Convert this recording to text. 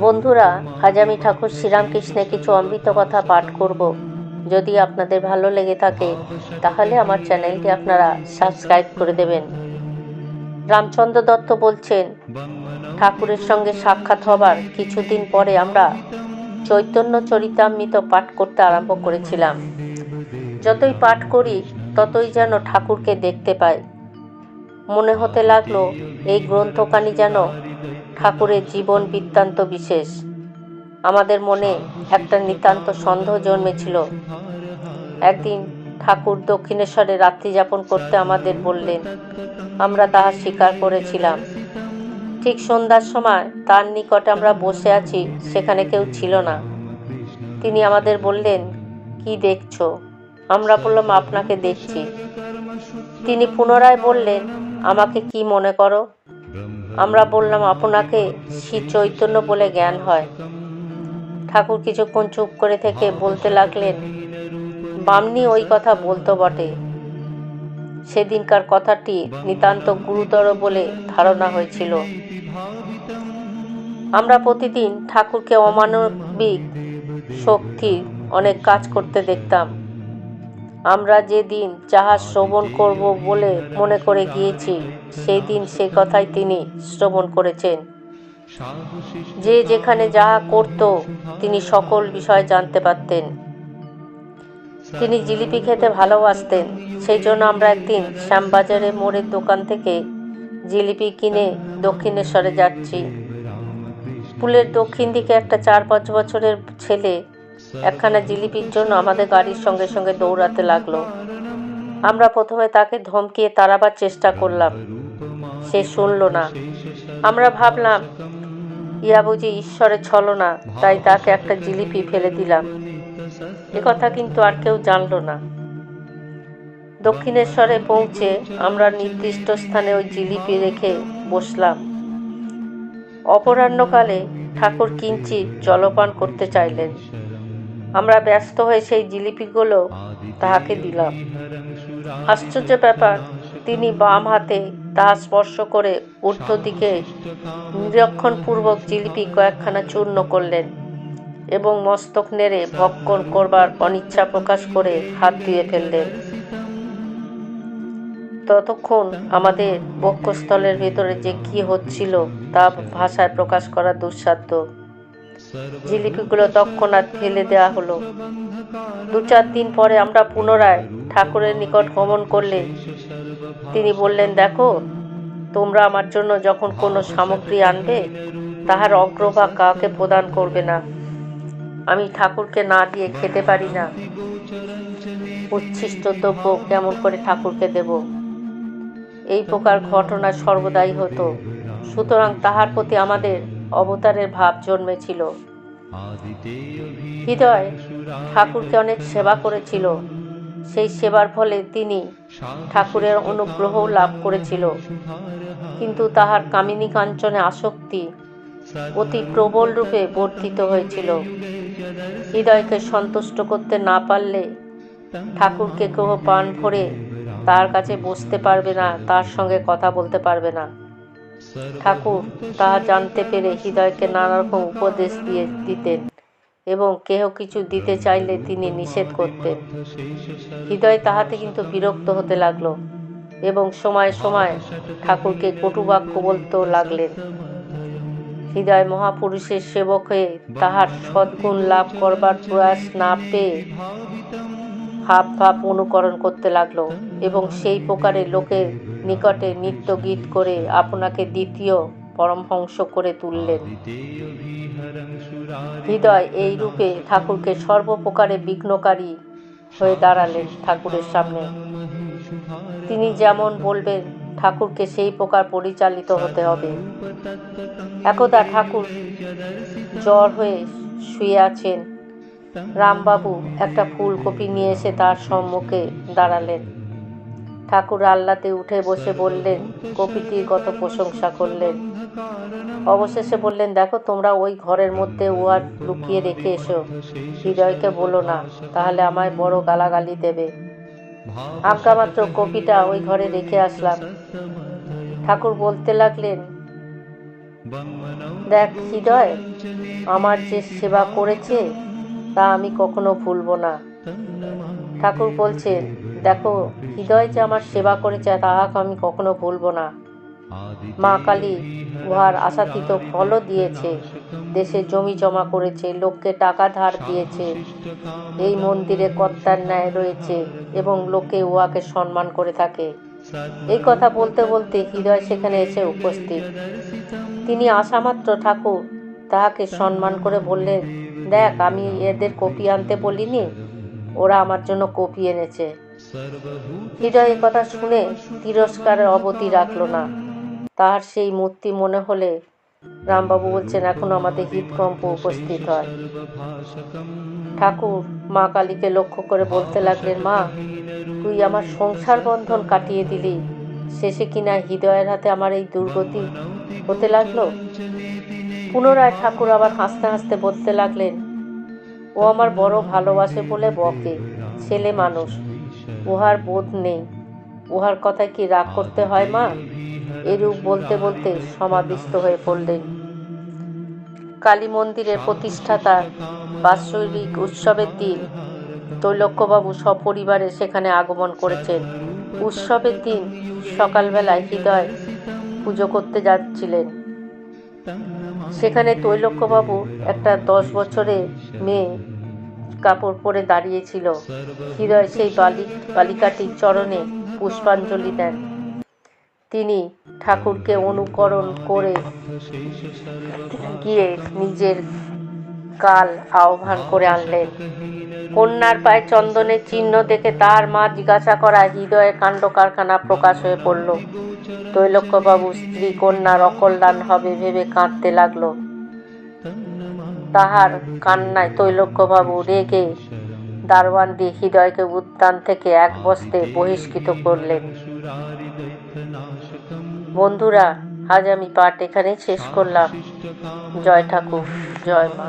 বন্ধুরা, আজ আমি ঠাকুর শ্রীরামকৃষ্ণের কিছু অমৃত কথা পাঠ করব। যদি আপনাদের ভালো লেগে থাকে, তাহলে আমার চ্যানেলটি আপনারা সাবস্ক্রাইব করে দেবেন। রামচন্দ্র দত্ত বলছেন, ঠাকুরের সঙ্গে সাক্ষাৎ হবার কিছুদিন পরে আমরা চৈতন্য চরিতামৃত পাঠ করতে আরম্ভ করেছিলাম। যতই পাঠ করি, ততই যেন ঠাকুরকে দেখতে পাই। মনে হতে লাগল, এই গ্রন্থখানি যেন ঠাকুরের জীবন বৃত্তান্ত বিশেষ। আমাদের মনে একটা নিতান্ত সন্দেহ জন্মেছিল। একদিন ঠাকুর দক্ষিণেশ্বরে রাত্রি যাপন করতে আমাদের বললেন, আমরা তাহা স্বীকার করেছিলাম। ঠিক সন্ধ্যার সময় তার নিকটে আমরা বসে আছি, সেখানে কেউ ছিল না। তিনি আমাদের বললেন, কি দেখছ? আমরা বললাম, আপনাকে দেখছি। তিনি পুনরায় বললেন, আমাকে কি মনে করো? আমরা বললাম, আপনাকে শ্রী চৈতন্য বলে জ্ঞান হয়। ঠাকুর কিছুক্ষণ চুপ করে থেকে বলতে লাগলেন, বামনি ওই কথা বলতো বটে। সেদিনকার কথাটি নিতান্ত গুরুতর বলে ধারণা হয়েছিল। আমরা প্রতিদিন ঠাকুরকে অমানবিক শক্তির অনেক কাজ করতে দেখতাম। আমরা যেদিন যাহা শ্রবণ করব বলে মনে করে গিয়েছি সেই দিন সে কথাই তিনি শ্রবণ করেছেন। যে যেখানে যাহা করত তিনি সকল বিষয় জানতে পারতেন। তিনি জিলিপি খেতে ভালোবাসতেন সেই জন্য আমরা একদিন শ্যামবাজারে মোড়ের দোকান থেকে জিলিপি কিনে দক্ষিণেশ্বরে যাচ্ছি। পুলের দক্ষিণ দিকে একটা চার পাঁচ বছরের ছেলে একখানা জিলিপির জন্য আমাদের গাড়ির সঙ্গে সঙ্গে দৌড়াতে লাগল। আমরা প্রথমে তাকে ধমকিয়ে তাড়াবার চেষ্টা করলাম। সে শুনল না। আমরা ভাবলাম, ইয়া বুঝি ঈশ্বরের ছলনা, তাই তাকে একটা জিলিপি ফেলে দিলাম। এ কথা কিন্তু আর কেউ জানলো না। দক্ষিণেশ্বরে পৌঁছে আমরা নির্দিষ্ট স্থানে ওই জিলিপি রেখে বসলাম। অপরাহ্নকালে ঠাকুর কিঞ্চিত জলপান করতে চাইলেন। আমরা ব্যস্ত হয়ে সেই জিলিপিগুলো তাহাকে দিলাম। আশ্চর্য ব্যাপার, তিনি বাম হাতে তাহা স্পর্শ করে ঊর্ধ্ব দিকে নিরক্ষণপূর্বক জিলিপি কয়েকখানা চূর্ণ করলেন এবং মস্তক নেড়ে ভক্ষণ করবার অনিচ্ছা প্রকাশ করে হাত ধুয়ে ফেললেন। ততক্ষণ আমাদের বক্ষস্থলের ভেতরে যে কি হচ্ছিল তা ভাষায় প্রকাশ করা দুঃসাধ্য। জিলিপিগুলো তৎক্ষণাৎ ফেলে দেওয়া হলো। দু চার দিন পরে আমরা পুনরায় ঠাকুরের নিকট গমন করলে তিনি বললেন দেখো তোমরা আমার জন্য যখন কোনো সামগ্রী আনবে তাহার অগ্রভাগ কাউকে প্রদান করবে না। আমি ঠাকুরকে না দিয়ে খেতে পারি না। উচ্ছিষ্ট দ্রব্য কেমন করে ঠাকুরকে দেব? এই প্রকার ঘটনা সর্বদাই হতো। সুতরাং তাহার প্রতি আমাদের অবতারের ভাব জন্মেছিল। হৃদয় ঠাকুরকে অনেক সেবা করেছিল। সেই সেবার ফলে তিনি ঠাকুরের অনুগ্রহ লাভ করেছিল। কিন্তু তাহার কামিনী কাঞ্চনে আসক্তি অতি প্রবল রূপে বর্ধিত হয়েছিল। হৃদয়কে সন্তুষ্ট করতে না পারলে ঠাকুরকে কেউ পান ভরে তার কাছে বসতে পারবে না, তার সঙ্গে কথা বলতে পারবে না। ঠাকুর তাহা জানতে পেরে হৃদয়কে নানা রকম উপদেশ দিয়ে দিতেন এবং কেহ কিছু দিতে চাইলে তিনি নিষেধ করতেন। হৃদয় তাহাতে কিন্তু বিরক্ত হতে লাগল এবং সময় সময় ঠাকুরকে কটুবাক্য বলতেও লাগলেন। হৃদয় মহাপুরুষের সেবক হয়ে তাহার সদ্গুণ লাভ করবার প্রয়াস না পেয়ে ভাব ভাব অনুকরণ করতে লাগল এবং সেই প্রকারে লোকের নিকটে নৃত্য গীত করে আপনাকে দ্বিতীয় পরমহংস করে তুললেন। হৃদয় এই রূপে ঠাকুরকে সর্বপ্রকারে বিঘ্নকারী হয়ে দাঁড়ালেন ঠাকুরের সামনে। তিনি যেমন বলবেন, ঠাকুরকে সেই প্রকার পরিচালিত হতে হবে। একদা ঠাকুর জ্বর হয়ে শুয়ে আছেন রামবাবু একটা ফুলকপি নিয়ে এসে তার সম্মুখে দাঁড়ালেন। ঠাকুর আল্লাতে উঠে বসে বললেন, কপিটির কত প্রশংসা করলেন। অবশেষে বললেন, দেখো, তোমরা ওই ঘরের মধ্যে উহা লুকিয়ে রেখে এসো। হৃদয়কে বলো না, তাহলে আমায় বড় গালাগালি দেবে। আজ্ঞা মাত্র কপিটা ওই ঘরে রেখে আসলাম। ঠাকুর বলতে লাগলেন, দেখ, হৃদয়, আমার যে সেবা করেছে তা আমি কখনো ভুলব না। ঠাকুর বলছেন, দেখো, হৃদয় যে আমার সেবা করেছে, তাহাকে আমি কখনো ভুলব না। মা কালী উহার আশাতীত ফলও দিয়েছে, দেশে জমি জমা করেছে, লোককে টাকা ধার দিয়েছে, এই মন্দিরে কর্তার ন্যায় রয়েছে এবং লোকে উহাকে সম্মান করে থাকে। এই কথা বলতে বলতে হৃদয় সেখানে এসে উপস্থিত। তিনি আসামাত্র ঠাকুর তাহাকে সম্মান করে বললেন দেখ, আমি এদের কপি আনতে বলিনি। ওরা আমার জন্য কপি এনেছে। হৃদয় কথা শুনে তিরস্কারের অবধি রাখল না। তার সেই মূর্তি মনে হলে রামবাবু বলছেন, এখন আমাদের হৃদকম্প উপস্থিত হয়। ঠাকুর, মা কালীকে লক্ষ্য করে বলতে লাগলেন, মা, তুই আমার সংসার বন্ধন কাটিয়ে দিলি। শেষে কিনা হৃদয়ের হাতে আমার এই দুর্গতি হতে লাগল? পুনরায় ঠাকুর আবার হাসতে হাসতে বলতে লাগলেন, ও আমার বড় ভালোবাসে বলে বকে, ছেলে মানুষ, উহার বোধ নেই। উহার কথায় কি রাগ করতে হয় মা? এরূপ বলতে বলতে সমাধিস্থ হয়ে পড়লেন। কালী মন্দিরের প্রতিষ্ঠাতা বাৎসরিক উৎসবের দিন তৈলক্যবাবু সপরিবারে সেখানে আগমন করেছেন। উৎসবের দিন সকালবেলায় হৃদয় পুজো করতে যাচ্ছিলেন। সেখানে তৈলক্যবাবু একটা দশ বছরে মেয়ে কাপড় পরে দাঁড়িয়েছিল। হৃদয় সেই বালি বালিকাটির চরণে পুষ্পাঞ্জলি দেন। তিনি ঠাকুরকে অনুকরণ করে গিয়ে নিজের কাল আহ্বান করে আনলেন। কন্যার পায়ে চন্দনের চিহ্ন দেখে তার মা জিজ্ঞাসা করা হৃদয়ে কাণ্ড কারখানা প্রকাশ হয়ে পড়ল। তৈলক্যবাবু স্ত্রী কন্যার অকল্যাণ হবে ভেবে কাঁদতে লাগল। তাহার কান্নায় তৈলক্যবাবু রেগে দারোয়ান দিয়ে হৃদয়কে উদ্যান থেকে এক বস্তে বহিষ্কৃত করলেন। বন্ধুরা আজ আমি পাঠ এখানেই শেষ করলাম। জয় ঠাকুর জয় মা।